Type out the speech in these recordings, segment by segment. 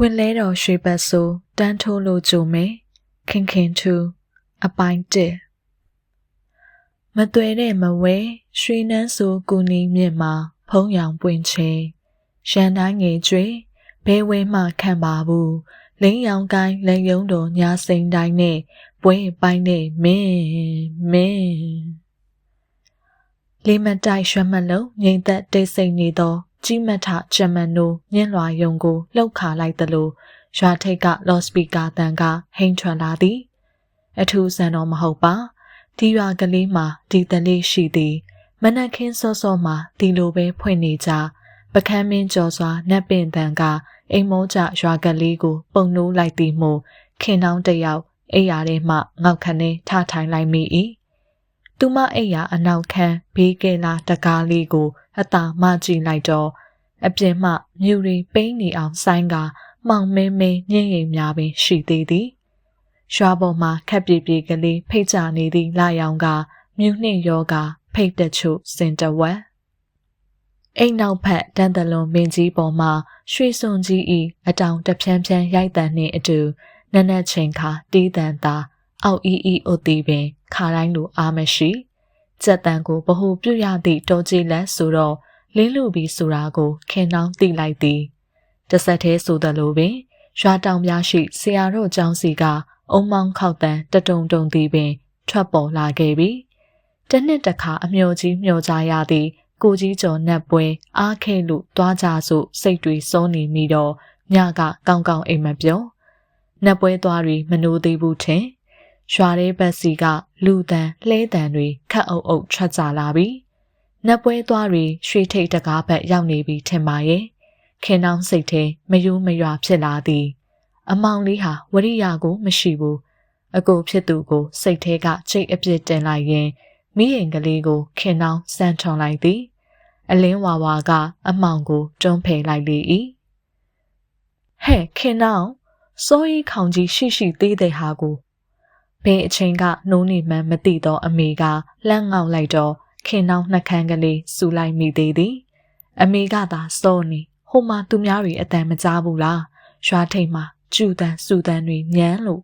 ဝင်လဲတော်ရွှေပတ်ဆိုတန်းထိုးလို့ကြုံမယ်ခင်ခင်ထူအပိုင်းတစ်မသွဲတဲ့မဝဲရွှေနှန်းဆိုကူနီမြင့်မှာဖုံးရောင်ပွင့်ချေရန်တိုင်းငယ်ကျွေဘဲဝဲမှခံပါဘူးလင်းရောင်ကိုင်းလက်ယုံတော်ညာစိန်တိုင်းနဲ့ပွဲပိုင်းနဲ့မင်းမင်းလေးမတိုက်ရွှမ်းမလုံးငိမ့်သက်တိတ်ဆိတ်နေသော ကြီးမထဂျမန်နိုညင်းလွာယုံကိုလှုပ်ခါလိုက်သလိုရွာထိတ်ကလော့စပီကာတန်ကဟိန်ထွန်လာသည် အထူးဆန်တော့မဟုတ်ပါဒီရွာကလေးမှာဒီတလေးရှိသည်မနက်ခင်းစောစောမှာဒီလိုပဲဖွင့်နေကြပကန်းမင်းကျော်စွာနတ်ပင်တန်ကအိမ်မောကြရွာကလေးကို ပုံနိုးလိုက်သည်မို့ခင်နှောင်းတယောက်အိယာထဲမှငေါက်ခနဲထထိုင်လိုက်မိ၏သူမအိယာအနောက်ခန်းဘေးကဲလာတကားလေးကို အသာမကြည့်လိုက်တော့အပြင်မှမြူရီပိန်းနေအောင်ဆိုင်းကမှောင်မဲမဲညင်ရင်များပင်ရှိသေးသည်ရွာပေါ်မှာခက်ပြေပြေကလေးဖိတ်ချနေသည့်လာရောင်ကမြူနှင့်ယောကဖိတ်တချို့စင်တဝက်အိမ်နောက်ဖက်တန်တလွန်မင်းကြီးပေါ်မှာရွှေစွန်ကြီးဤအတောင်တဖြန်းဖြန်းရိုက်တန်နှင့်အတူနက်နက်ချိန်ခါတီးတန်သာအောက်အီအီအိုတီပင်ခါတိုင်းလိုအားမရှိ စက်တန်ကိုဘ ਹੁ ပြုတ်ရသည့်တောကြီးလက်ဆိုတော့လင်းလူပြီးဆိုတာကိုခင်နှောင်းသိလိုက်သည်တဆက်သေးဆိုသလိုပင်ရွာတောင်များရှိဆရာတို့ကျောင်းစီကအုံမောင်းခောက်တန်တတုံတုံသည်ပင် ထွက်ပေါ်လာခဲ့ပြီတနှစ်တခါအမျော်ကြီးမျော်ကြရသည်ကိုကြီးကျော်နတ်ပွဲအားခဲလို့တွားကြစို့စိတ်တွေစိုးနေမိတော့ညကကောင်းကောင်းအိမ်မပြောနတ်ပွဲသွားတွေမနိုးသေးဘူးထင် ရွာရဲဘက်စီကလူတန်လှဲတန်တွေခတ်အုပ်အုပ်ထွက်ကြလာပြီနတ်ပွဲသွားတွေရွှေထိတ်တကားဘက်ရောက်နေပြီထင်ပါရဲ့ခင်နှောင်းစိတ်ထဲမယိုးမရွာဖြစ်လာသည်အမောင်လေးဟာဝရိယကိုမရှိဘူးအကိုဖြစ်သူကိုစိတ်ထဲကချိတ်အပြစ်တင်လိုက်ရင်မိရင်ကလေးကိုခင်နှောင်းစမ်းထုံလိုက်သည်အလင်းဝါဝါကအမောင်ကိုတွန်းဖယ်လိုက်လေ၏ဟဲ့ခင်နှောင်းစိုးရီခေါင်ကြီးရှိရှိသေးတဲ့ဟာကို ဘယ်အချိန်ကနှိုးနေမှန်းမသိတော့အမေကလှမ်းငေါက်လိုက်တော့ခင်နှောင်းနှကန်းကလေးစူလိုက်မိသေးသည်အမေကသာစောနေဟိုမှာသူများတွေအတန်မကြားဘူးလားရွာထိတ်မှာကျူတန်စူတန်တွေညမ်းလို့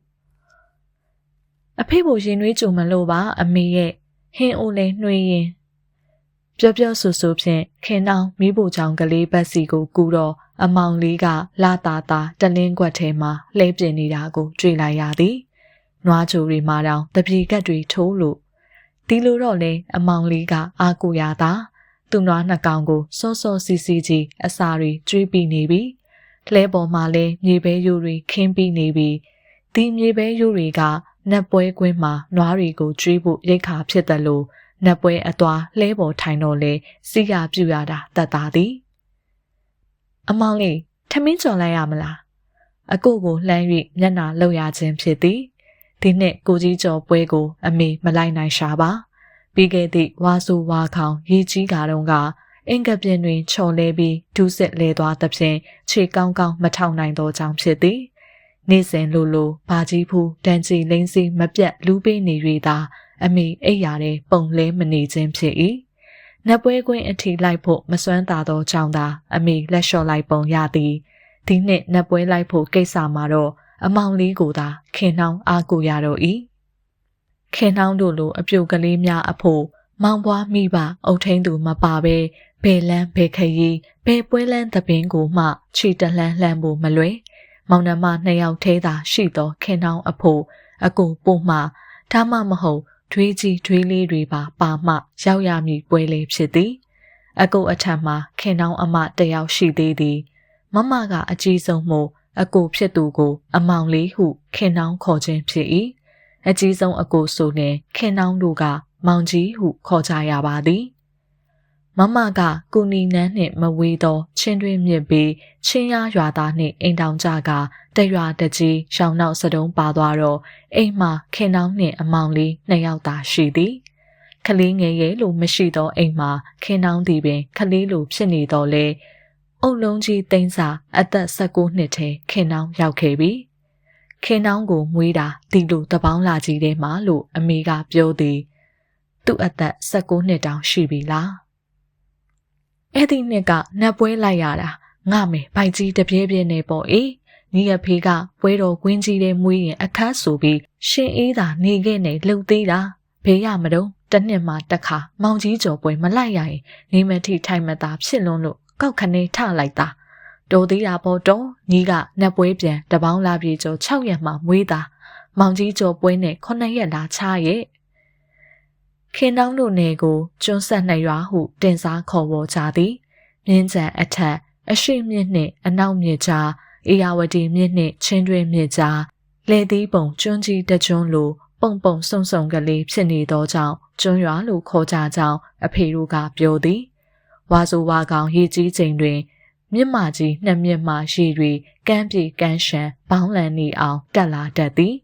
အဖေကိုရင်နှွေးကြုံမလို့ပါအမေရဲ့ဟင်းအိုလဲနှွေးရင်ပြောပြောဆူဆူဖြင့်ခင်နှောင်းမိဖို့ချောင်ကလေးဘက်စီကိုကူတော့အမောင်လေးကလာတာတာတလင်းကွက်ထဲမှာလှဲပြင်းနေတာကိုတွေ့လိုက်ရသည်။ နွားချိုတွေမှာတောင်တပြေကက်တွေထိုးလို့ဒီလိုတော့လေအမောင်လေးကအာကိုရတာသူ့နွားနှစ်ကောင်ကိုစောစောစီစီကြီးအစာတွေကျွေးပြီးနေပြီ။လဲပေါ်မှာလဲမြေပဲရိုးတွေခင်းပြီးနေပြီ။ဒီမြေပဲရိုးတွေကနတ်ပွဲကွင်းမှာနွားတွေကိုကျွေးဖို့ရိတ်ခါဖြစ်တယ်လို့နတ်ပွဲအသွာလှဲပေါ်ထိုင်တော့လေစီရပြူရတာတတ်တာသည်အမောင်လေးထမင်းကြော်လိုက်ရမလားအကိုကိုလှမ်း၍မျက်နှာလှုပ်ရခြင်းဖြစ်သည် ဒီနှစ်ကိုကြီးကျော်ပွဲကို အမေမလိုက်နိုင်ရှာပါပြီးခဲ့သည့်ဝါဆိုဝါခေါင်ရေကြီးကားတုန်းကအင်္ဂပြင်းတွင်ချော်လဲပြီးဒုစစ်လဲသွားသဖြင့်ခြေကောင်းကောင်းမထောက်နိုင်သောကြောင့်ဖြစ်သည်နေ့စဉ်လိုလိုဘာကြီးဖူးတန်ကြီးလိမ့်စီမပြတ်လူးပေးနေ၍သာအမေအိပ်ရာတဲ့ပုံလဲမနေခြင်းဖြစ်၏နတ်ပွဲကွင်းအထီလိုက်ဖို့မစွမ်းသာသောကြောင့်သာအမေလက်လျှော့လိုက်ပုံရသည်ဒီနှစ်နတ်ပွဲလိုက်ဖို့ကိစ္စမှာတော့ အမောင်လေးကိုသာခင်နှောင်းအားကိုရတော့၏ခင်နှောင်းတို့လိုအပြုတ်ကလေးများအဖို့မောင်ပွားမိပါအုတ်ထင်းသူမပါပဲဘယ်လန်းဘယ်ခရီးဘယ်ပွဲလန်းသပင်ကိုမှခြေတလှမ်းလှမ်းဖို့မလွယ်မောင်နှမနှစ်ယောက်သေးသာရှိသောခင်နှောင်းအဖို့အကိုပို့မှဒါမှမဟုတ်ဒွေးကြီးဒွေးလေးတွေပါပါမှရောက်ရမည်ပွဲလေးဖြစ်သည်အကုတ်အထက်မှာခင်နှောင်းအမတယောက်ရှိသေးသည် မမကအကြီးဆုံးမို့ အကိုဖြစ်သူကို အမောင်လေးဟုခင်နှောင်းခေါ်ခြင်းဖြစ်၏အကြီးဆုံးအကိုဆိုရင်ခင်နှောင်းတို့ကမောင်ကြီးဟုခေါ်ကြရပါသည်မမကကုနီနန်းနှင့်မဝေးသောချင်းတွင်းမြစ်ပြီးချင်းရရွာသားနှင့်အိမ်တောင်ကြကတရွာတကြီးရှောင်းနောက်စတုံးပါသွားတော့အိမ်မှာခင်နှောင်းနှင့်အမောင်လေးနှစ်ယောက်သာရှိသည်ကလေးငယ်ရဲ့လိုမရှိသောအိမ်မှာခင်နှောင်းသည်ပင်ကလေးလိုဖြစ်နေတော့လေ အုပ်လုံးကြီးတိမ့်စာအသက်16နှစ်ထဲခင်နှောင်းရောက်ခဲ့ပြီခင်နှောင်းကိုမွေးတာဒီလိုတပေါင်းလာကြီးထဲမှာလို့အမေကပြောသည်သူ့အသက်16နှစ်တောင်ရှိပြီလားအဲ့ဒီနှစ်ကနတ်ပွဲလိုက်ရတာငါမေဘိုက်ကြီးတပြဲပြဲနေပေါ့အေးညီအဖေကပွဲတော်ကွင်းကြီးထဲမွေးရင်အခတ်ဆိုပြီးရှင်အေးသာနေခဲ့နေလှုပ်သေးတာဘေးရမတော့တစ်နှစ်မှတစ်ခါမောင်ကြီးကျော်ပွဲမလိုက်ရရင်နေမထိထိုင်မသာဖြစ်လွန်းလို့ကောက်ခနေထလိုက်တာတော်သေးတာပေါ့တော့ညီကနက်ပွဲပြန်တပေါင်းလာပြေကျော်6ရက်မှမွေးတာမောင်ကြီးကျော်ပွဲနဲ့9ရက်လာချရဲ့ခင်တောင်းတို့နယ်ကိုကျွန်းဆက်နှစ်ရွာဟုတင်စားခေါ်ဝေါ်ကြသည်မြင်းကြံအထက်အရှိမြင့်နှင့်အနောက်မြစ်ကြားအေယာဝတီမြစ်နှင့်ချင်းတွင်းမြစ်ကြားလေသီးပုံကျွန်းကြီးတကျွန်းလိုပုံပုံဆုံဆုံကလေးဖြစ်နေသောကြောင့်ကျွန်းရွာလို့ခေါ်ကြကြောင်းအဖေတို့ကပြောသည် ဝါဆိုဝါကောင်ရေကြီးချိန်တွင် မြစ်မကြီးနှစ်မြစ်မှရေတွေကမ်းပြေကမ်းရှံဘောင်းလန်နေအောင်တက်လာတတ်သည်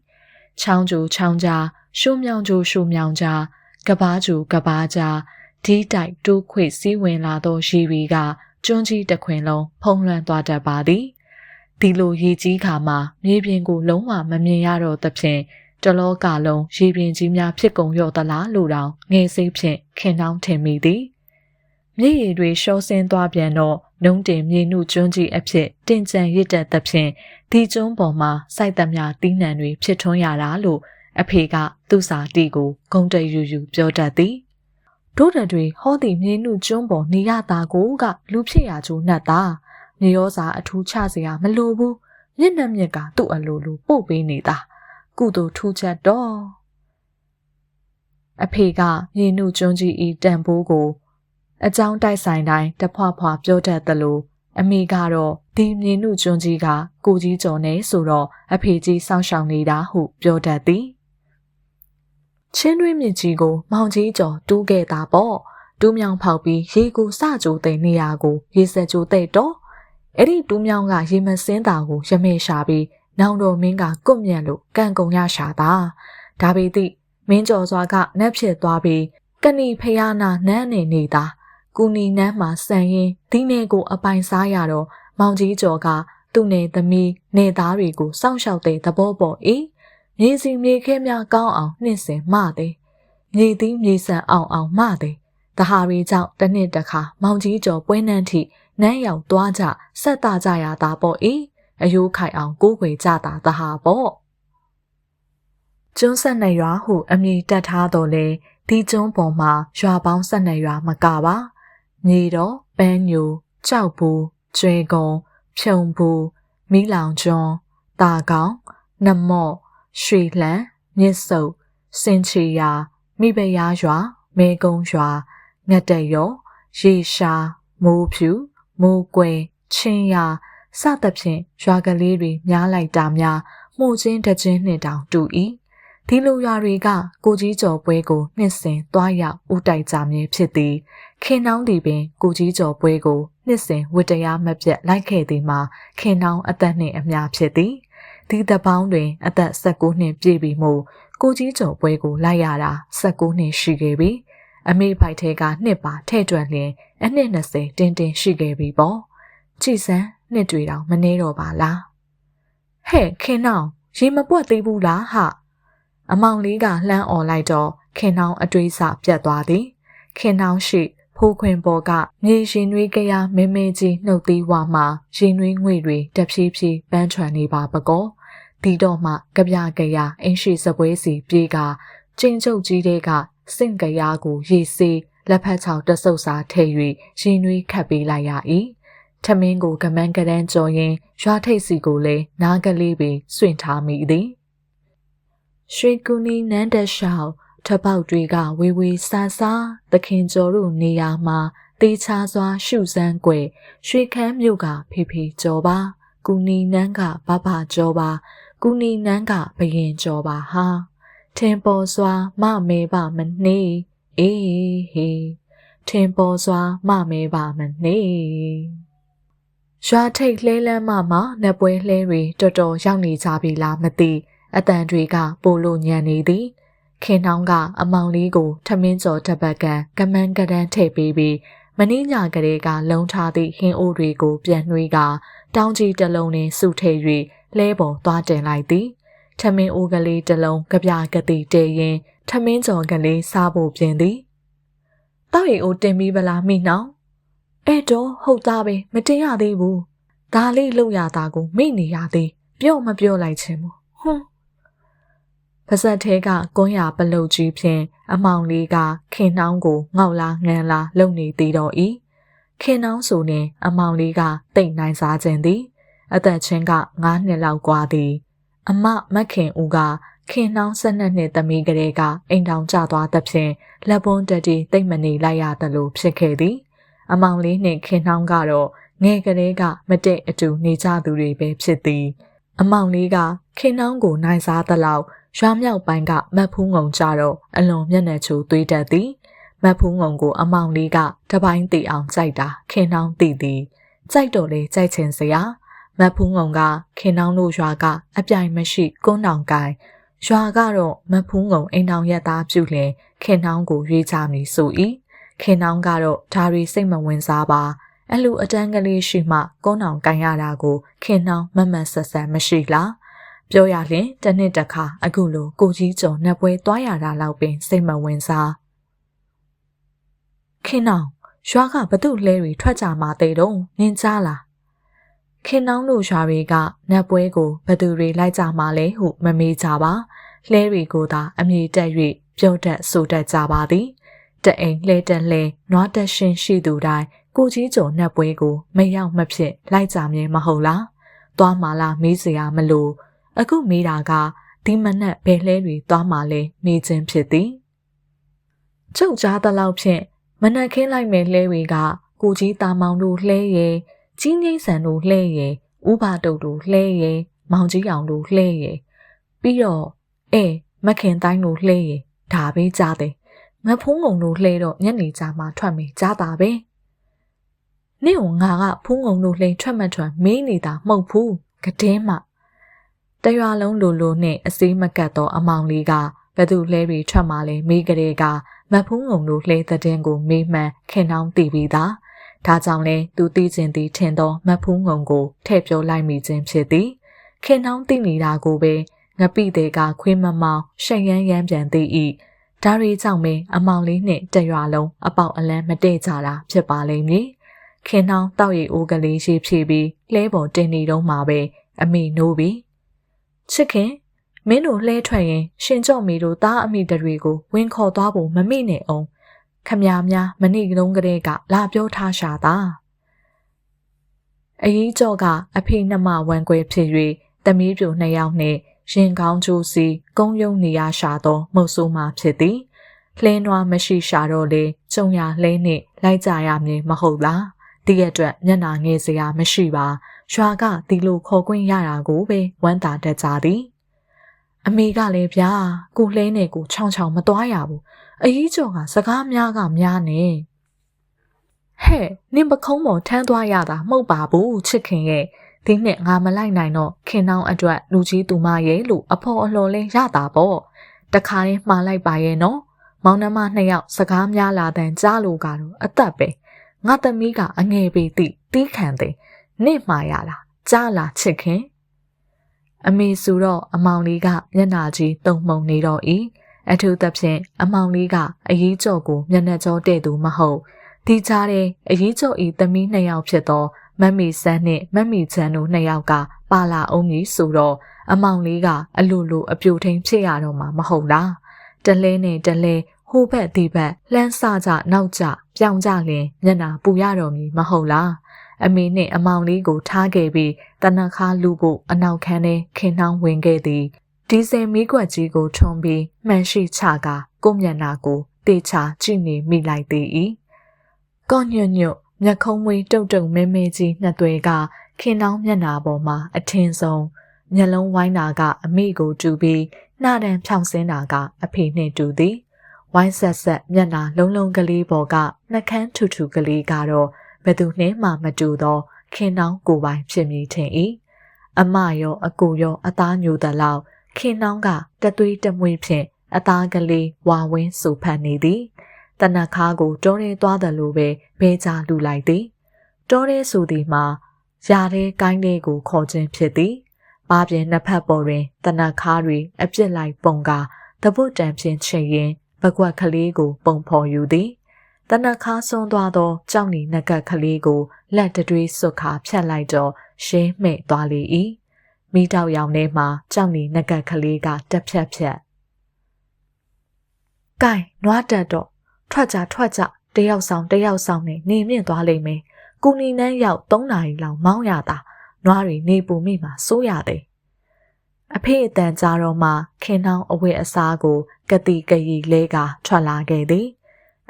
ချောင်းကျူချောင်းကြားရှုံမြောင်ကျူရှုံမြောင်ကြားကဘာကျူကဘာကြားဒီတိုက်တိုးခွေစီးဝင်လာသောရေတွေကကျွန်းကြီးတစ်ခွင်လုံးဖုံးလွှမ်းသွားတတ်ပါသည်ဒီလိုရေကြီးခါမှာမြေပြင်ကိုလုံးဝမမြင်ရတော့သဖြင့်တလောကလုံးရေပြင်ကြီးများဖြစ်ကုန်ရော့သလားလို့တောင်ငယ်စိတ်ဖြင့်ခင်နှောင်းထင်မိသည် မြည်ရည်တွေရှောဆင်းသွားပြန်တော့နှုံးတင်မြေနုကျွန်းကြီးအဖြစ်တင်ကြံရစ်တဲ့သဖြင့်ဒီကျွန်းပေါ်မှာစိုက်သမျှတီးနှံတွေဖြစ်ထွန်းရတာလို့အဖေကသူ့စာတီကိုဂုံတယူယူပြောတတ်သည်တို့တတွေဟောဒီမြေနုကျွန်းပေါ်နေရတာကိုကလူဖြစ်ရချိုးနှက်တာမြေရောစာအထူးချစရာမလိုဘူးမျက်နှာမြက်ကသူ့အလိုလိုပို့ပေးနေတာကုသိုလ်ထူးချက်တော့အဖေကမြေနုကျွန်းကြီးဤတန်ဖိုးကို အကြောင်းတိုက်ဆိုင်တိုင်းတဖွာဖွာပြောတတ်သလိုအမေကတော့ဒီမြေနုကျွန်းကြီးကကိုကြီးကျော်နေဆိုတော့အဖေကြီးစောင့်ရှောက်နေတာဟုပြောတတ်သည်ချင်းတွင်းမြစ်ကြီးကိုမောင်ကြီးကျော်တူးခဲ့တာပေါ့တူးမြောင်ဖောက်ပြီးရေကိုစကြိုသိမ့်နေရကိုရေစက်ကြိုသိမ့်တော့အဲ့ဒီတူးမြောင်ကရေမစင်းတာကိုရမေရှာပြီးနောင်တော်မင်းကကွတ်မြတ်လို့ကံကုံရရှာတာဒါပေသည့်မင်းကျော်စွာကနက်ဖြစ်သွားပြီးကဏီဖျားနာနန်းနေနေတာ ကူနီနန်းမှာဆန်ရင်ဒီနေကိုအပိုင်စားရတော့မောင်ကြီးကျော်ကသူ့နေသမီးနေသားတွေကိုစောင့်ရှောက်တဲ့သဘောပေါ်၏မြေစီမြေခဲများကောင်းအောင်နှင့်စင်မသည်မြေသီးမြေဆန်အောင်အောင်မသည်တဟာရီကြောင့်တစ်နှစ်တခါမောင်ကြီးကျော်ပွဲနှန်းထိနန်းရောက်သွားကြဆက်တာကြရတာပေါ့၏အယိုးခိုင်အောင်ကိုးကွယ်ကြတာတဟာပေါ့ကျွန်းဆက်နှစ်ရွာဟုအမည်တက်ထားတော်လဲဒီကျွန်းပေါ်မှာရွာပေါင်းဆက်နှစ်ရွာမကပါ မြေတော်ပန်းညိုကြောက်ဘူးကျွဲကုံဖြုံဘူးမီးလောင်ကျွန်းတာကောင်နမော့ရွှေလှန်မြစ်စုပ်စင်ချီယာမိဘရားရွာမဲကုန်းရွာငတ်တရော ရေရှာမိုးဖြူမိုးကွယ်ချင်းရစသဖြင့်ရွာကလေးတွေများလိုက်တာများမှုချင်းတချင်းနှင့်တောင်တူ၏ဒီလိုရွာတွေကကိုကြီးကျော်ပွဲကိုနှစ်စဉ်သွားရောက်ဥတိုက်ကြမည်ဖြစ်သည် ခင်နှောင်းဒီပင်ကိုကြီးကျော်ပွဲကိုနှစ်စဉ်ဝတ္တရားမပြတ်လိုက်ခဲ့သည်မှာခင်နှောင်းအသက်နှင့်အများဖြစ်သည်ဒီတပေါင်းတွင်အသက်16နှစ်ပြည့်ပြီမို့ကိုကြီးကျော်ပွဲကိုလိုက်ရတာ16နှစ်ရှိခဲ့ပြီအမေဖိုက်ထဲကနှစ်ပါထဲ့တွက်လျင်အနှစ်20တင်းတင်းရှိခဲ့ပြီပေါ့ကြည်စမ်းနှစ်တွေတောင်မနှဲတော့ပါလားဟဲ့ခင်နောင်ရေမပွက်သေးဘူးလားဟအမောင်လေးကလှမ်းអော်လိုက်တော့ခင်နောင်အတွေးစပြတ်သွားသည်ခင်နောင်ရှိ ဖိုးခွင်ပေါ်ကမြေရင်နွေးကြရမင်းမင်းကြီးနှုတ်သီးဝါမှာရင်နွေးငွေတွေတဖြည်းဖြည်းပန်းထွန်နေပါပကောဒီတော့မှကြပြကြရအင်းရှိစပွဲစီပြေးကကျင်းချုပ်ကြီးတွေကစင့်ကြရကိုရေစေးလက်ဖက်ချောင်တဆုပ်စာထည့်၍ရင်နွေးခတ်ပေးလိုက်ရ၏ထမင်းကိုကမန်းကရန်ကြော်ရင်ရွာထိပ်စီကိုလည်းနားကလေးပင်စွန့်ထားမိသည်ရွှေကူနီနန်းတရှောက် ထပေါက်တွေကဝေဝေဆာဆာသခင်ကျော်တို့နေရာမှာတေးချစွာရှုစမ်းွယ်ရွှေခမ်းမြို့ကဖေဖေကျော်ပါကူနီနန်းကဘဘကျော်ပါကူနီနန်းကဘရင်ကျော်ပါဟာထင်ပေါ်စွာမမဲပါမနှေးအေးဟေးထင်ပေါ်စွာမမဲပါမနှေးရွာထိတ်လှဲလန်းမမှာနက်ပွဲလှဲတွေတော်တော်ရောက်နေကြပြီလားမသိအတန်တွေကပိုလို့ညံနေသည် ခင်နှောင်းကအမောင်လေးကိုထမင်းကျော်တပတ်ကန်ကမန်းကဒန်းထည့်ပေးပြီးမင်းညကလေးကလုံထားသည့်ဟင်းအိုးတွေကိုပြန်နှွေးကတောင်းကြီးတစ်လုံးနဲ့စုထည့်၍လဲပေါ်သွားတင်လိုက်သည်ထမင်းအိုးကလေးတစ်လုံးကြပြကတိတဲရင်ထမင်းကျော်ကလေးစားဖို့ပြင်သည်တောက်ရီအိုးတင်ပြီးဗလားမိနှောင်းအဲ့တော့ဟုတ်သားပဲမတင်ရသေးဘူးဒါလေးလှုပ်ရတာကိုမိနေရသေးပြော့မပြော့လိုက်ခြင်းမို့ဟွန်း ပါဇက်သေးကကွန်းရပလုတ်ကြီးဖြင့်အမောင်လေးကခင်နှောင်းကိုငေါက်လာငန်းလာလုံနေသေးတော့၏ခင်နှောင်းဆိုရင်အမောင်လေးကတိတ်နိုင်စားခြင်းသည် အသက်ချင်းက9နှစ်လောက်กว่าသည် အမမခင်ဦးကခင်နှောင်း၁၂နှစ်သမီးကလေးကအိမ်တောင်ကျသွားသဖြင့်လက်ပွန်းတက်တီတိတ်မနေလိုက်ရသလိုဖြစ်ခဲ့သည် အမောင်လေးနှင့်ခင်နှောင်းကတော့ငယ်ကလေးကမတည့်အတူနေကြသူတွေပဲဖြစ်သည် အမောင်လေးကခင်နှောင်းကိုနိုင်စားသလောက် ရွာမြောက်ပိုင်းကမတ်ဖူးငုံကြတော့အလွန်မျက်နှာချိုသွေးတတ်သည်မတ်ဖူးငုံကိုအမောင်လေးကတပိုင်းတီအောင်ကြိုက်တာခင်နှောင်းတီသည်ကြိုက်တော့လေကြိုက်ချင်စရာမတ်ဖူးငုံကခင်နှောင်းတို့ရွာကအပြိုင်မရှိကုန်းတောင်ကိုင်ရွာကတော့မဖူးငုံအိမ်တောင်ရက်သားပြုလင်ခင်နှောင်းကိုရွေးချမည်ဆို၏ခင်နှောင်းကတော့ဒါရီစိတ်မဝင်စားပါအလူအတန်းကလေးရှိမှကုန်းအောင်ကန်ရတာကိုခင်နှောင်းမမတ်ဆက်ဆက်မရှိလား ပြောရရင်တစ်နှစ်တစ်ခါအခုလိုကိုကြီးကျော်နှက်ပွဲသွားရတာလောက်ပင်စိတ်မဝင်စားခင်နှောင်းရွာကဘသူ့လဲတွေထွက်ကြမှာတဲ့တော့နင်းကြားလားခင်နှောင်းတို့ရွာတွေကနတ်ပွဲကိုဘသူတွေလိုက်ကြမှာလဲဟုမမေးကြပါလှဲတွေကိုသာအမြေတက်၍ပြုတ်တက်ဆိုတက်ကြပါသည်တအိမ်လှဲတက်လှဲနွားတက်ရှင်ရှိသူတိုင်းကိုကြီးကျော်နတ်ပွဲကိုမရောက်မဖြစ်လိုက်ကြမြဲမဟုတ်လားသွားမှလားမေးစရာမလို အခုမေးတာကဒီမနက်ဘယ်လှဲတွေသွားမှလဲမေးခြင်းဖြစ်သည်ကျုပ်ကြားသလောက်ဖြင့်မနက်ခင်းလိုက်မဲ့လှဲတွေကကိုကြီးတာမောင်တို့လှဲရဲ့ကြီးငိမ့်ဆန်တို့လှဲရဲ့ဥပါတုတ်တို့လှဲရဲ့မောင်ကြီးအောင်တို့လှဲရဲ့ပြီးတော့အဲမခင်တိုင်းတို့လှဲရဲ့ဒါပဲကြားတယ်ငဖုံးငုံတို့လှဲတော့ညနေကြမှာထွက်မယ်ကြားတာပဲနေ့ကငါကဖုံးငုံတို့လှဲထွက်မထွက်မင်းနေတာမှုတ်ဘူးကတင်းမှ တရွာလုံးလိုလိုနဲ့အစေးမကတ်တော့အမောင်လေးကဘသူလှဲတွေထွက်มาလဲမိကလေးကမဖုံးငုံတို့လှဲတဲ့ကိုမေးမှန်ခင်နှောင်းတည်ပြီးသားဒါကြောင့်လဲသူသိခြင်းသည်ထင်သောမဖူးငုံကိုထည့်ပြောလိုက်မိခြင်းဖြစ်သည်ခင်နှောင်းသိနေတာကိုပဲငပိသေးကခွေးမမောင်ရှက်ရမ်းရမ်းပြန်သိ၏ဒါရီကြောင့်ပင်အမောင်လေးနှင့်တရွာလုံးအပေါက်အလန်းမတည့်ကြတာဖြစ်ပါလိမ့်မည်ခင်နှောင်းတောက်ရီအိုးကလေးရှိဖြည့်ပြီးလှဲပေါ်တင်နေတော့မှာပဲအမိနိုးပြီ ချစ်ခင်မင်းတို့လှဲထွက်ရင် ရှင်ကြော့မီတို့သားအမိတွေကိုဝင်းခေါ်သွားဖို့မမိနဲ့အောင်ခမများများမနေ့ကလုံးကလေးကလာပြောထားရှာတာအကြီးကျော်ကအဖေနှမဝမ်းကွဲဖြစ်၍တမီးပြိုနှစ်ယောက်နှင့်ရင်ကောင်းကျိုးစီကုန်းယုံနေရရှာသောမှုတ်ဆိုးမှဖြစ်သည်လှင်းနွားမရှိရှာတော့လေကျုံရလှင်းနှင့်လိုက်ကြရမည်မဟုတ်လားဒီအတွက်မျက်နာငယ်စရာမရှိပါ ရွာကဒီလိုခေါ်ခွင့်ရတာကိုပဲဝမ်းသာတတ်ကြသည်အမေကလည်းဗျာကိုလှဲနဲ့ကိုချောင်းချောင်းမသွားရဘူးအကြီးကျော်ကစကားများကများနေဟဲ့နင်ပခုံးပေါ်ထမ်းသွားရတာမဟုတ်ပါဘူးချစ်ခင်ရဲ့ဒီနှစ်ငါမလိုက်နိုင်တော့ခင်နှောင်းအတွက်လူကြီးသူမရဲ့လို့အဖော်အလော်လဲရတာပေါ့တခါရင်မှားလိုက်ပါရဲ့နော်မောင်နှမနှစ်ယောက်စကားများလာတဲ့ကြားလို့ကတော့အသက်ပဲငါသမီးကအငယ်ပေတိတီးခံတယ် နေမှာရလားကြားလားချစ်ခင်အမေဆိုတော့အမောင်လေးကမျက်နာကြီးတုံမှုန်နေတော့ဤအထူးသဖြင့်အမောင်လေးကအရေးကြော်ကိုမျက်နှာကြောတဲ့သူမဟုတ်ဒီကြားတဲ့အရေးကြော်ဤသမီးနှစ်ယောက်ဖြစ်သောမမ်မီဆန်းနှင့်မမ်မီချန်တို့နှစ်ယောက်ကပါလာအောင်ကြီးဆိုတော့အမောင်လေးကအလိုလိုအပြိုထိန်ဖြစ်ရတော့မှာမဟုတ်လားတလဲနဲ့တလဲဟိုဘက်ဒီဘက်လှမ်းဆကြနောက်ကြပြောင်ကြလင်မျက်နာပူရတော့မည်မဟုတ်လား အမေနှင့်အမောင်လေးကိုထားခဲ့ပြီးတနခါလူဖို့အနောက်ခန်းထဲခင်နှောင်းဝင်ခဲ့သည်ဒီဇယ်မီးကွက်ကြီးကိုထုံပြီးမှန်ရှိချကာကိုမျက်နာကိုတေချာကြည့်နေမိလိုက်သေး၏ကော့ညွတ်ညွတ်မျက်ခုံးမွေးတုတ်တုတ်မဲမဲကြီးနှစ်သွဲကခင်နှောင်းမျက်နာပေါ်မှာအထင်ဆုံးမျက်လုံးဝိုင်းတာကအမိကိုတူပြီးနှာတန်ဖြောင်စင်းတာကအဖေနှင့်တူသည်ဝိုင်းဆက်ဆက်မျက်နာလုံးလုံးကလေးပေါ်ကနှကန်းထူထူကလေးကတော့ ဘယ်သူနှင်းမှမတူသောခင်နှောင်းကိုပိုင်ဖြစ်မိထင်၏အမရောအကူရောအသားညိုသလောက်ခင်နှောင်းကတသွေးတမွေးဖြင့်အသားကလေးဝါဝင်းဆူဖတ်နေသည်တနခါကိုတောထဲသွားတယ်လို့ပဲဘဲကြလူလိုက်သည်တောထဲဆိုသည်မှာရာထဲကိုင်းလေးကိုခေါ်ခြင်းဖြစ်သည်ပါပြင်နှစ်ဖက်ပေါ်တွင်တနခါတွေအပြစ်လိုက်ပုံကတပုတ်တန်ဖြင့်ချိန်ရင်ပကွက်ကလေးကိုပုံဖော်ယူသည် တနခါဆုံးသွားသောကြောက်နေနကက်ကလေးကိုလက်တတွေးစွတ်ခါဖြတ်လိုက်တော့ရှင်းမဲ့သွားလေ၏မိတောက်ရောင်ထဲမှာကြောက်နေငကက်ကလေးကတက်ဖြတ်ဖြတ်။ကဲနွားတက်တော့ထွက်ကြထွက်ကြတယောက်ဆောင်တယောက်ဆောင်နဲ့နေမြင့်သွားလိမ့်မယ်။ကုနီနန်းရောက်၃နာရီလောက်မောင်းရတာနွားတွေနေပူမိမှစိုးရတယ်။အဖေအတန်ကြာတော့မှခင်နှောင်းအဝတ်အစားကိုကတိကရီလဲကထွက်လာခဲ့သည်။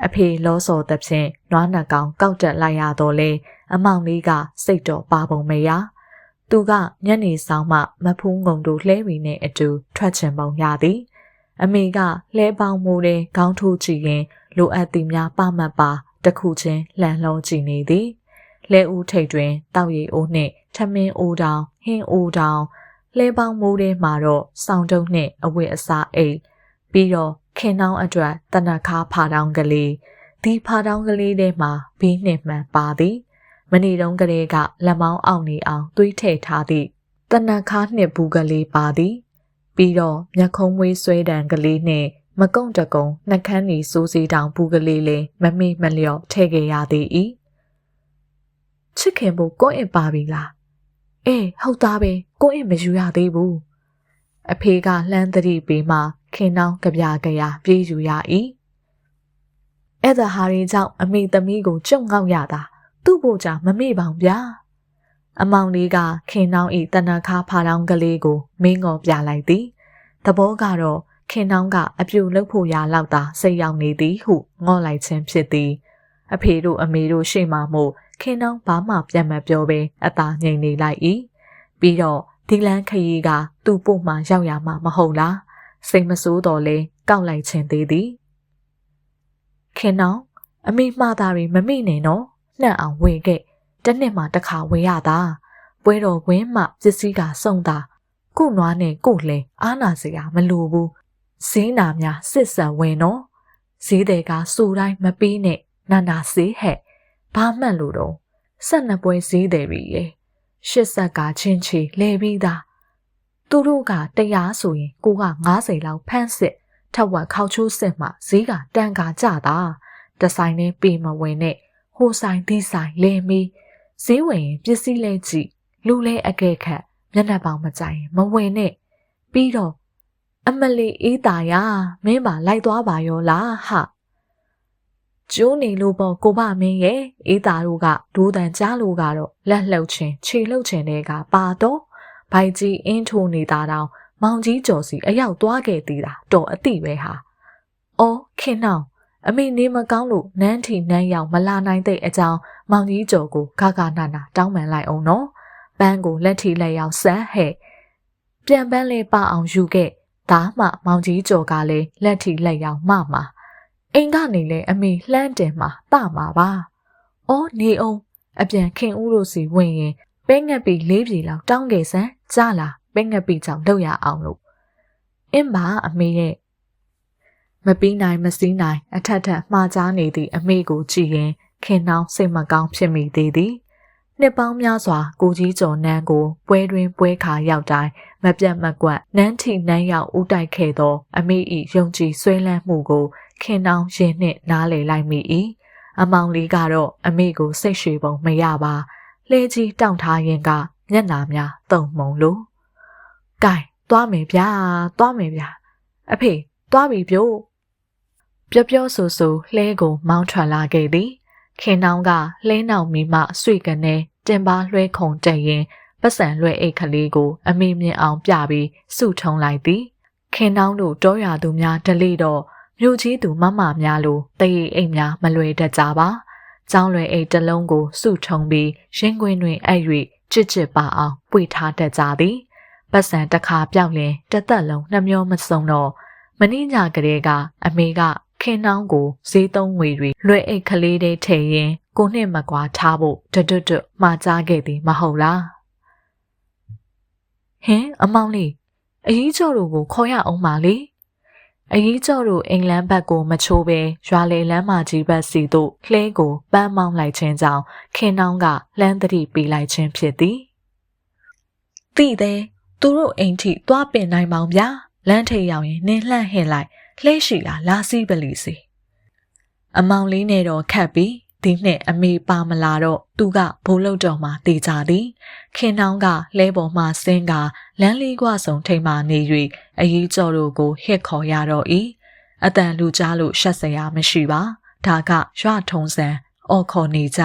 အဖေလောစော်တဲ့ဖြင့်နွားနှကောင်ကောက်တက်လိုက်ရတော့လေအမောင်လေးကစိတ်တော်ပါပုံမရ။သူကညနေဆောင်မှမဖူးငုံတို့လှဲရီနဲ့အတူထွက်ချင်ပုံရသည်။အမေကလှဲပေါင်းမှုတဲ့ခေါင်းထိုးကြည့်ရင် လိုအပ်သည်များပမတ်ပါတခုချင်းလှန်လုံးကြည့်နေသည်။လဲဦးထိတ်တွင်တောက်ရည်အိုးနှင့်ထမင်းအိုးတောင်ဟင်းအိုးတောင်လှဲပေါင်းမိုးထဲမှာတော့စောင်းတုံးနှင့်အဝတ်အစားအိတ်ပြီးတော့ ခင်နှောင်းအတွက်တနခါဖာတောင်းကလေးဒီဖာတောင်းကလေးထဲမှာဘီးနှင့်မှန်ပါသည်မနေ့တုန်းကလေးကလက်မောင်းအောင်နေအောင်သွေးထည့်ထားသည့်တနခါနှစ်ဘူးကလေးပါသည်ပြီးတော့မျက်ခုံးမွေးဆွဲတံကလေးနှင့်မကုံတကုံနှကန်းနီစိုးစီတောင်ဘူးကလေးလေးမမေ့မလျော့ထည့်ခဲ့ရသည်ဤချစ်ခင်ဖို့ကိုယ့်အင်ပါပြီလားအေးဟုတ်သားပဲကိုယ့်အင်မယူရသေးဘူးအဖေကလှမ်းသတိပေးမှ ခင်နှောင်းကြပြကြရပြေးယူရ၏အဲ့ဒါဟာရင်ကြောင့်အမေသမီးကိုကြုံငေါက်ရတာသူ့ဖို့ကြမမေ့ပါဘူးဗျာအမောင်လေးကခင်နှောင်းဤတနခါဖာတောင်းကလေးကိုမင်းငေါ်ပြလိုက်သည်သဘောကတော့ခင်နှောင်းကအပြူလုတ်ဖို့ရလောက်တာစိတ်ရောက်နေသည်ဟုငေါ်လိုက်ခြင်းဖြစ်သည်အဖေတို့အမေတို့ရှေ့မှမို့ခင်နှောင်းဘာမှပြန်မပြောဘဲအသာငြိမ်နေလိုက်၏ပြီးတော့ဒီလန်းခရီးကသူ့ပို့မှရောက်ရမှာမဟုတ်လား စိတ်မဆိုးတော့လဲကောက်လိုက်ခြင်းသေးသည်ခင်နောင်အမေမှားတာတွေမမိနဲ့နော်နှံ့အောင်ဝေခဲ့တနှစ်မှတစ်ခါဝေရတာပွဲတော်ဝင်းမှပစ္စည်းကစုံတာကုနွားနဲ့ကုလဲအားနာစရာမလိုဘူးဈေးနာများစစ်ဆက်ဝင်နော်ဈေးတွေကစူတိုင်းမပေးနဲ့နာနာဈေးဟဲ့ဘာမှန်လို့တော့ဆက်နှစ်ပွဲဈေးတယ်ရီရဲ့ရှစ်ဆက်ကချင်းချီလဲပြီးသား သူတို့ကတရားဆိုရင်ကိုက90လောက်ဖန်းစစ်ထက်ဝက်ခေါချိုးစစ်မှဈေးကတန်ကာကြတာတဆိုင်နဲ့ပေမဝင်နဲ့ဟိုဆိုင်ဒီဆိုင်လဲမီဈေးဝင်ရင်ပစ္စည်းလဲကြည့်လူလဲအကဲခတ်မျက်နှာပေါင်မကြိုင်မဝင်နဲ့ပြီးတော့အမလီအေးတာရမင်းပါလိုက်သွားပါရောလားဟာကျိုးနေလို့ပေါ့ကိုဗမင်းရဲ့အေးတာတို့ကဒိုးတန်ကြားလို့ကတော့လက်လှုပ်ခြင်းခြေလှုပ်ခြင်းတွေကပါတော့ ဘိုက်ကြီးအင်းထိုးနေတာတောင်မောင်ကြီးကျော်စီအရောက်သွားခဲ့သေးတာတော်အတိပဲဟာ။အော်ခင်နှောင်အမေနေမကောင်းလို့နန်းထီနန်းရောက်မလာနိုင်တဲ့အကြောင်းမောင်ကြီးကျော်ကိုဂဂနာနာတောင်းပန်လိုက်အောင်နော်။ပန်းကိုလက်ထီလက်ရောက်ဆန်းဟဲ့။ပြန်ပန်းလေးပအောင်ယူခဲ့။ဒါမှမောင်ကြီးကျော်ကလည်းလက်ထီလက်ရောက်မှမှာ။အိမ်ကနေလည်းအမေလှမ်းတင်မှာတမှာပါ။အော်နေအောင်အပြန်ခင်ဦးတို့စီဝင်ရင်ပဲငက်ပြီးလေးပြေလောက်တောင်းခဲ့စမ်း ကြလားပဲငက်ပြီးကြောင့်လောက်ရအောင်လို့အင်းပါအမေရဲ့မပြီးနိုင်မစည်းနိုင် အထက်ထက်မှားကြားနေသည့်အမေကိုကြည့်ရင်ခင်နှောင်းစိတ်မကောင်းဖြစ်မိသေးသည်နှစ်ပေါင်းများစွာကိုကြီးကျော်နန်းကိုပွဲတွင်ပွဲခါရောက်တိုင်းမပြတ်မကွက်နန်းထီနန်းရောက်ဦးတိုက်ခဲ့သော အမေ၏ယုံကြည်ဆွဲလန်းမှုကိုခင်နှောင်းရင်နှင့်နားလည်လိုက်မိ၏အမောင်လေးကတော့အမေကိုစိတ်ရွှေပုံမရပါလှဲကြီးတောင့်ထားရင်က မျက်နာများတုံမုံလို့ကဲသွားမယ်ဗျာသွားမယ်ဗျာအဖေသွားပြီပြို့ပျော့ပျော့ဆူဆူလှဲကိုမောင်းထွက်လာခဲ့သည်ခင်နှောင်းကလှဲနောက်မီမှဆွေကနေတင်ပါလွှဲခုံတက်ရင်ပတ်စံလွှဲအိတ်ကလေးကို အမေမြင်အောင်ပြပြီးစုထုံလိုက်သည်ခင်နှောင်းတို့တောရသူများဒလိတော့မြို့ကြီးသူမမများလိုတရေအိတ်များမလွယ်တတ်ကြပါ။ကျောင်းလွယ်အိတ်တစ်လုံးကိုစုထုံပြီးရင်းခွင်းတွင်အဲ့၍ ကြစ်ကြစ်ပါအောင်ပွေထားတတ်ကြသည်။ပတ်စံတစ်ခါပြောက်လင်တစ်သက်လုံးနှမျောမစုံတော့မင်းညကလေးကအမေကခင်နှောင်းကိုဈေးသုံးငွေတွေလွှဲအိတ်ကလေးတွေထည့်ရင်ကိုနှစ်မကွာထားဖို့တွတ်တွတ်မှာကြားခဲ့သည်မဟုတ်လားဟင်အမောင်လေးအကြီးကျော်တို့ကိုခေါ်ရအောင်ပါလေ အကြီးကျော်တို့အင်္ဂလန်ဘက်ကိုမချိုးဘဲရွာလေလမ်းမကြီးဘက်စီသို့လှဲကိုပန်းမောင်းလိုက်ခြင်းကြောင့်ခင်နှောင်းကလှမ်းသတိပေးလိုက်ခြင်းဖြစ်သည်သိသေးသူတို့အိမ်ထိသွားပင်နိုင်ပေါင်ဗျာလမ်းထိပ်ရောက်ရင်နင်းလှန့်ဟင်လိုက်လှဲရှိလာလာစီးပလီစီအမောင်လေးနဲ့တော့ခတ်ပြီး ဒီနှစ်အမေပါမလာတော့သူကဘိုးလုတ်တော်မှာတည်ကြသည် ခင်နှောင်းကလဲပေါ်မှဆင်းကလမ်းလေးကွဆောင်ထိမ်မှနေ၍အရေးကြော်တို့ကိုဟစ်ခေါ်ရတော့၏အတန်လူကြားလို့ရှက်စရာမရှိပါဒါကရွာထုံစံအော်ခေါ်နေကြ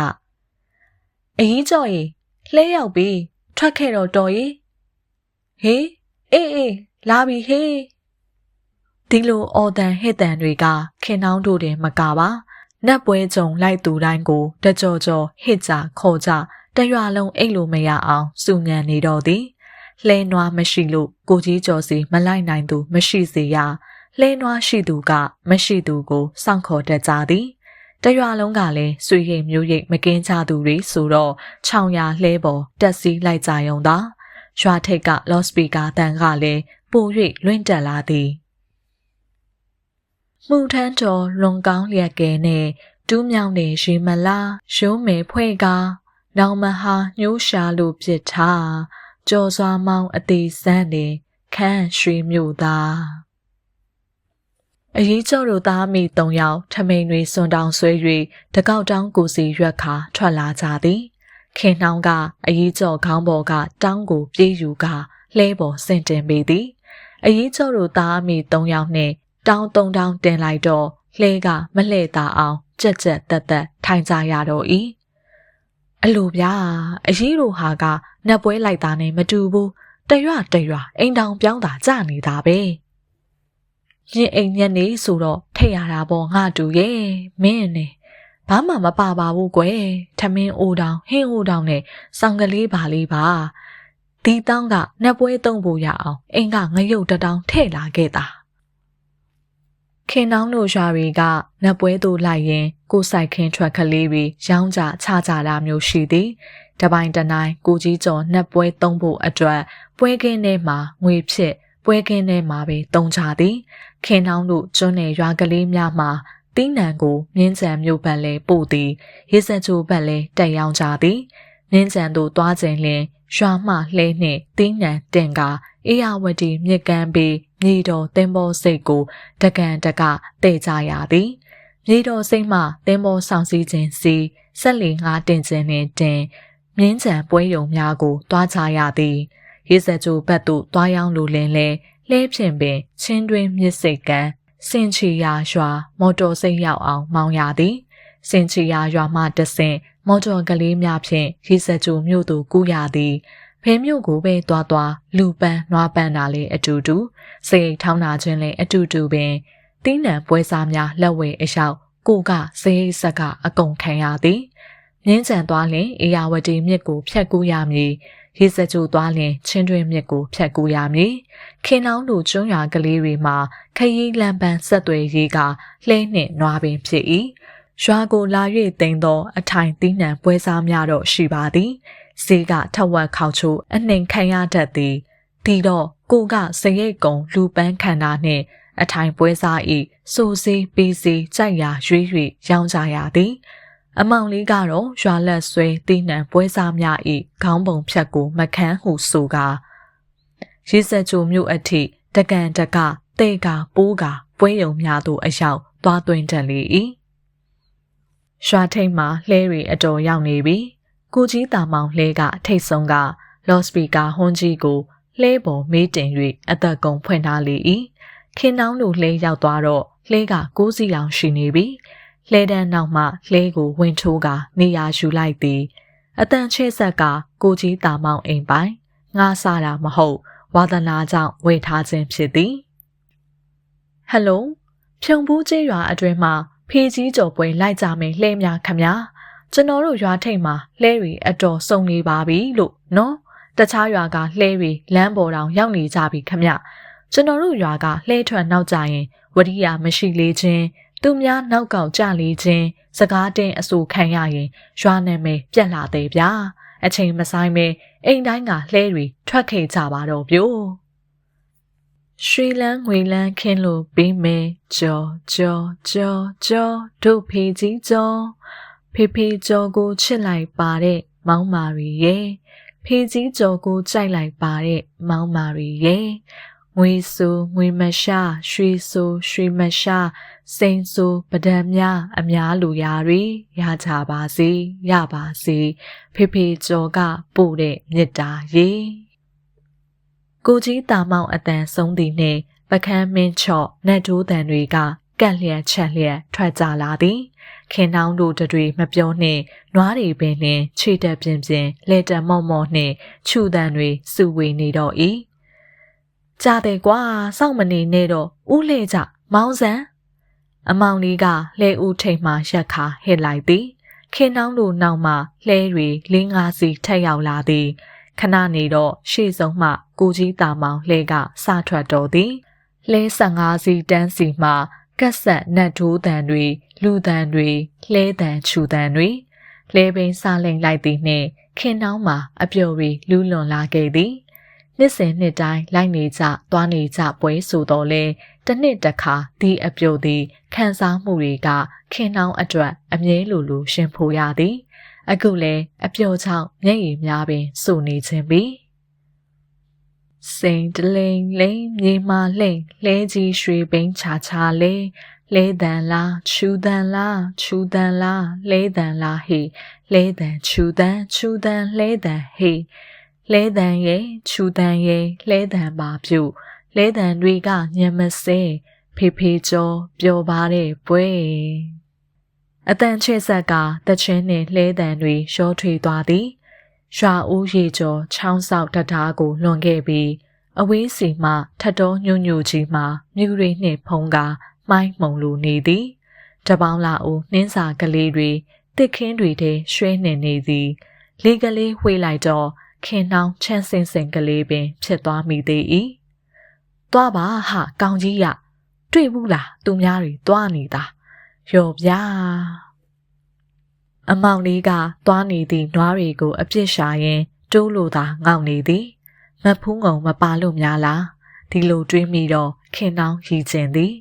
အရေးကြော်ရေလှဲရောက်ပြီထွက်ခဲ့တော့တော်ရေဟေးအေးအေးလာပြီဟေးဒီလိုအော်တန်ဟစ်တန်တွေကခင်နှောင်းတို့တင်မကပါ နတ်ပွဲကြုံလိုက်သူတိုင်းကိုတကြောကြောဟစ်ကြခေါ်ကြတရွာလုံးအိတ်လို့မရအောင်စူညံနေတော့သည်လှဲနွားမရှိလို့ကိုကြီးကျော်စီမလိုက်နိုင်သူမရှိစေရလှဲနွားရှိသူကမရှိသူကိုစောင့်ခေါ်တတ်ကြသည်တရွာလုံးကလည်းဆွေရိတ်မျိုးရိတ်မကင်းကြသူတွေဆိုတော့ခြောင်ရလှဲပေါ်တက်စီးလိုက်ကြယုံသာရွာထိပ်ကလော့စပီကာတန်ကလည်းပို၍လွင့်တက်လာသည် မှုထမ်းတော်လွန်ကောင်းလျက်ကဲနဲ့တူးမြောင်နေရေမလားရုံးမယ်ဖွဲ့ကားနောင်မဟာညှိုးရှာလို့ပြစ်ထားကြော်စွာမောင်းအသေးစမ်းနေခန့်ရွှေမြို့သားအရေးကျော်တို့သားမိ၃ယောက်ထမိန်တွေစွန်တောင်ဆွဲ၍တကောက်တောင်းကိုစီရွက်ခါထွက်လာကြသည်ခင်နှောင်းကအရေးကျော်ခေါင်းပေါ်ကတောင်းကိုပြေးယူကလှဲပေါ်ဆင်တင်ပေသည်အရေးကျော်တို့သားမိ၃ယောက်နှင့် တောင်းသုံးတောင်းတင်လိုက်တော့လှဲကမလှဲ့တာအောင်ကြက်ကြက်တက်တက်ထိုင်ကြရတော့၏အလိုဗျာအရေးတို့ဟာကနတ်ပွဲလိုက်တာနဲ့မတူဘူးတရွတရွအိမ်တောင်ပြောင်းတာကြနေတာပဲရင်အိမ်ညက်နေဆိုတော့ထိတ်ရတာပေါ့ငါတူရဲ့မင်းနဲ့ဘာမှမပါပါဘူးကွယ်ထမင်းအိုတောင်ဟင်းအိုတောင်နဲ့စောင်ကလေးပါလေးပါဒီတောင်းကနတ်ပွဲသုံးဖို့ရအောင်အိမ်ကငရုတ်တတောင်ထည့်လာခဲ့တာ ခင်နှောင်းတို့ရွာတွေကနတ်ပွဲသို့လိုက်ရင် ကိုဆိုင်ခင်းထွက်ကလေးတွေရောင်းကြချကြတာမျိုးရှိသည်တပိုင်းတနိုင်ကိုကြီးကျော်နတ်ပွဲသုံးဖို့အတွက်ပွဲကင်းထဲမှာငွေဖြစ်ပွဲကင်းထဲမှာပဲတုံချသည်ခင်နှောင်းတို့ကျွန်းနယ်ရွာကလေးများမှာတင်းနံကိုမြင်းကြံမြို့ဘက်လဲပို့သည်ရေစချိုဘက်လဲတက်ရောက်ကြသည်မြင်းကြံတို့သွားခြင်းလင်ရွာမှလှဲနှင့်တင်းနံတင်ကာအေယာဝတီမြစ်ကမ်းပြီး မြေတော်သင်္ဘောစိတ်ကိုတကန်တကတည်ကြရသည်မြေတော်စိတ်မှသင်္ဘောဆောင်စည်းခြင်းစီဆက်လီငါတင်ခြင်းနှင့်တင်မြင်းချံပွဲယုံများကိုတွားချရသည်ရေစကြိုဘက်သို့တွားရောက်လိုလင်းလဲလှဲဖြင့်ပင်ချင်းတွင်မြစ်စိတ်ကံစင်ချီယာရွာ မော်တော်စိတ်ရောက်အောင်မောင်းရသည်စင်ချီယာရွာမှတဆင့်မော်တော်ကလေးများဖြင့်ရေစကြိုမြို့သို့ကူးရသည် ဖဲမြို့ကိုပဲတွားတွားလူပန်းနွားပန်းတာလေးအတူတူစိတ်ထောင်းတာချင်းလည်းအတူတူပင်တင်းနံပွဲစားများလက်ဝဲအရောက်ကိုကစေးဆက်က အကုန်ခံရသည်မြင်းကြံသွားလင်အေယာဝတီမြစ်ကိုဖြတ်ကူးရမည်ရေစကြိုသွားလင်ချင်းတွင်မြစ်ကိုဖြတ်ကူးရမည်ခင်နောင်းလူကျွန်းရွာကလေးတွေမှာခရီးလမ်းပန်းဆက်သွယ်ရေးကလှဲနှင့်နွားပင်ဖြစ်၏ရွာကိုလာ၍တင်သော အထိုင်သီးနှံပွဲစားများတော့ရှိပါသည် ဈေးကထက်ဝက်ခေါချိုအနှိမ်ခံရတတ်သည်ဒီတော့ကိုကစရိတ်ကုံလူပန်းခန္ဓာနှင့်အထိုင်ပွဲစားဤစိုးစေးပေးစေးကြိုက်ရာရွေး၍ရောင်းကြရသည် အမောင်လေးကတော့ရွာလက်ဆွဲတိနှံပွဲစားများဤခေါင်းပုံဖြတ်ကိုမခန်းဟုဆိုကာရေစကြိုမြို့အထိတကန်တကတေကပိုးကပွဲယုံများသို့အရောက်သွားသွင်းတတ်လေ၏ရွာထိတ်မှလှဲရီအတော်ရောက်နေပြီ ကိုကြီးတာမောင်လှဲကထိတ်ဆုံးကလော့စပီကာဟွန်ကြီးကိုလှဲပေါ်မေးတင်၍အသက်ကုန်ဖွင့်ထားလေ၏ခင်နှောင်းလိုလှဲရောက်သွားတော့လှဲကကိုးစီအောင်ရှိနေပြီလှဲတန်းနောက်မှလှဲကိုဝင်ထိုးကနေရာယူလိုက်သည်အတန်ချဲ့ဆက်ကကိုကြီးတာမောင်အိမ်ပိုင်ငါစားတာမဟုတ်ဝါသနာကြောင့်ဝေထားခြင်းဖြစ်သည်ဟယ်လိုဖြုံဘူးကျေးရွာအတွင်းမှာဖေးကြီးကျော်ပွဲလိုက်ကြမယ်လှဲများခမညာ ကျွန်တော်တို့ရွာထိပ်မှာလှဲတွေအတော်စုံနေပါပြီလို့နော်တခြားရွာကလှဲတွေလမ်းပေါ်တောင်ရောက်နေကြပြီခမကျွန်တော်တို့ရွာကလှဲထွက်နောက်ကြရင်ဝရိယမရှိလေခြင်းသူများနောက်ကောက်ကြလေခြင်းစကားတင်းအဆူခံရရင်ရွာနာမည်ပြက်လာသေးဗျာအချိန်မဆိုင်မဲအိမ်တိုင်းကလှဲတွေထွက်ခဲ့ကြပါတော့ပြို့ရွှေလန်းငွေလန်းခင်းလို့ပြီးမယ်ကြော်ကြော်ကြော်ကြော်တို့ဖေကြီးကြော် ဖေဖေကြော်ကိုချစ်လိုက်ပါတဲ့မောင်မာရီရဲ့ဖေကြီးကြော်ကိုကြိုက်လိုက်ပါတဲ့မောင်မာရီရဲ့ငွေဆူငွေမရှာရွှေဆူရွှေမရှာစိန်ဆူပဒံများအများလူရာတွေရကြပါစေရပါစေဖေဖေကြော်ကပို့တဲ့မြစ်တာရေကိုကြီးတာမောင်အတန်ဆုံးသည်နှင့်ပကန်းမင်းချော့နတ်တိုးတန်တွေကကန့်လျက်ချက်လျက်ထွက်ကြလာသည် ခင်နှောင်းတို့တွေမပြောနှင့်နွားတွေပင်နှင့်ခြေတက်ပြင်းပြင်းလဲတမော့မော့နှင့်ခြူတန်တွေစုဝေနေတော့၏ကြားတယ်ကွာစောင့်မနေနဲ့တော့ဥလှဲ့ကြမောင်းစံအမောင်လေးကလှဲဦးထိတ်မှရက်ခါဟစ်လိုက်သည်ခင်နှောင်းတို့နောက်မှလှဲတွေလင်းငါးစီထက်ရောက်လာသည်ခဏနေတော့ရှေ့ဆုံးမှကိုကြီးတာမောင်လှဲကစထွက်တော်သည်လှဲ15စီတန်းစီမှ ကက်ဆက်နတ်ထိုးတန်တွေလူတန်တွေလှဲတန်ခြူတန်တွေလှဲပင်စားလိမ်လိုက်သည်နှင့်ခင်နှောင်းမှာအပျော်တွေလူးလွန်လာခဲ့သည်နှစ်စဉ်နှစ်တိုင်းလိုက်နေကြသွားနေကြပွဲဆိုတော့လေတစ်နှစ်တစ်ခါဒီအပျော်သည်ခံစားမှုတွေကခင်နှောင်းအတွက်အမြဲလိုလိုရှင်ဖိုရသည် အခုလဲအပျော်ချောင်းမျက်ရည်များပင်စုနေခြင်းပြီ စိန်တလိန်လိန်မြေမာလိန်လဲကြီးရွှေဘိန်းချာချာလဲလဲတန်လားချူတန်လားချူတန်လားလဲတန်လားဟေလဲတန်ချူတန်ချူတန်လဲတန်ဟေလဲတန်ရဲ့ချူတန်ရဲ့လဲတန်ပါပြုတ်လဲတန်တွေကညံမစဲဖေဖေကျော်ပျော်ပါတဲ့ပွဲအတန်ချဲ့ဆက်ကတချင်းနှင့်လှဲတန်တွေရှောထွေသွားသည် ရွာဦးရေကျော်ချောင်းဆောက်တတားကိုလွန်ခဲ့ပြီးအဝေးစီမှထတ်တော်ညွညွကြီးမှမြူရီနှင့်ဖုံးကာမိုင်းမှုံလိုနေသည်တပေါင်းလာဦးနှင်းစာကလေးတွေတစ်ခင်းတွေထဲရွှဲနေနေသည်လေကလေးဝှေ့လိုက်တော့ခင်နှောင်းချမ်းစင်စင်ကလေးပင် ဖြစ်သွားမိသေး၏သွားပါဟာကောင်းကြီးရတွေ့ဘူးလားသူများတွေသွားနေတာရော်ပြား အမောင်လေးကသွားနေသည့်နွားတွေကိုအပြစ်ရှာရင်းတိုးလိုသာငေါက်နေသည်မဖူးငုံမပါလို့များလားဒီလိုတွေးမိတော့ခင်နှောင်းရည်ကျင်သည်